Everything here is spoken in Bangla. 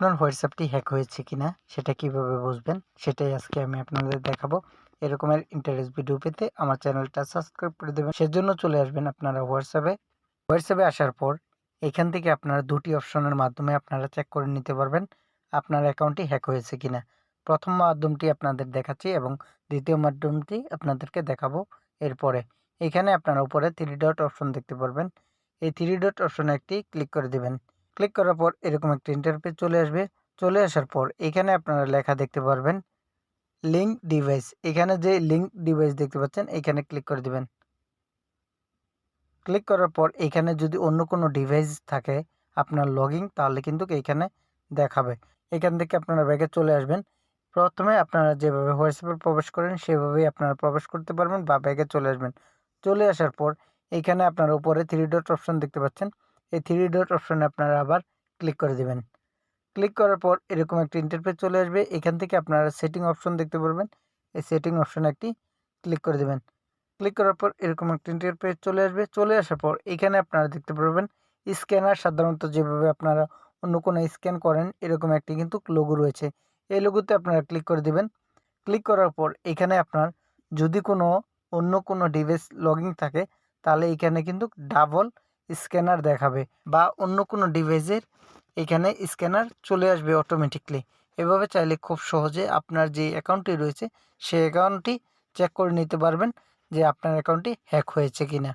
আপনার হোয়াটসঅ্যাপটি হ্যাক হয়েছে কিনা সেটা কীভাবে বুঝবেন? সেটাই আজকে আমি আপনাদের দেখাবো। এরকমের ইন্টারেস্ট ভিডিও পেতে আমার চ্যানেলটা সাবস্ক্রাইব করে দেবেন। সেজন্য চলে আসবেন আপনারা হোয়াটসঅ্যাপে হোয়াটসঅ্যাপে আসার পর এখান থেকে আপনারা দুটি অপশনের মাধ্যমে আপনারা চেক করে নিতে পারবেন আপনার অ্যাকাউন্টটি হ্যাক হয়েছে কিনা। প্রথম মাধ্যমটি আপনাদের দেখাচ্ছি এবং দ্বিতীয় মাধ্যমটি আপনাদেরকে দেখাবো এরপরে। এখানে আপনারা উপরে থ্রি ডট অপশন দেখতে পারবেন। এই থ্রি ডট অপশনে একটি ক্লিক করে দিবেন। ক্লিক করার পর এরকম একটি ইন্টারফেস চলে আসবে। চলে আসার পর এখানে আপনারা লেখা দেখতে পারবেন লিঙ্ক ডিভাইস এখানে যে লিঙ্ক ডিভাইস দেখতে পাচ্ছেন, এখানে ক্লিক করে দিবেন। ক্লিক করার পর এখানে যদি অন্য কোনো ডিভাইস থাকে আপনার লগিং তাহলে কিন্তু এইখানে দেখাবে। এখান থেকে আপনারা ব্যাগে চলে আসবেন। প্রথমে আপনারা যেভাবে হোয়াটসঅ্যাপে প্রবেশ করেন, সেভাবেই আপনারা প্রবেশ করতে পারবেন বা ব্যাগে চলে আসবেন। চলে আসার পর এখানে আপনারা উপরে থ্রি ডট অপশন দেখতে পাচ্ছেন। এই থ্রি ডট অপশানে আপনারা আবার ক্লিক করে দেবেন। ক্লিক করার পর এরকম একটি ইন্টারফেস চলে আসবে। এখান থেকে আপনারা সেটিং অপশন দেখতে পারবেন। এই সেটিং অপশনে একটি ক্লিক করে দেবেন। ক্লিক করার পর এরকম একটি ইন্টারফেস চলে আসবে। চলে আসার পর এখানে আপনারা দেখতে পারবেন স্ক্যানার সাধারণত যেভাবে আপনারা অন্য কোনো স্ক্যান করেন, এরকম একটি কিন্তু লোগো রয়েছে। এই লোগোতে আপনারা ক্লিক করে দেবেন। ক্লিক করার পর এখানে আপনার যদি কোনো অন্য কোনো ডিভাইস লগিং থাকে, তাহলে এখানে কিন্তু ডাবল স্ক্যানার দেখাবে বা অন্য কোনো ডিভাইসের এখানে স্ক্যানার চলে আসবে অটোমেটিকলি এভাবে চাইলে খুব সহজে আপনার যে অ্যাকাউন্টটি রয়েছে, সেই অ্যাকাউন্টটি চেক করে নিতে পারবেন যে আপনার অ্যাকাউন্টটি হ্যাক হয়েছে কিনা।